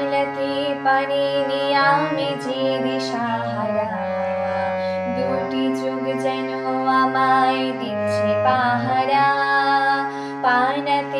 সামলাতে পারিনি আমি যে দিশাহারা দুটি যুগ যেন আমায় দিচ্ছে পাহারা। পানাতে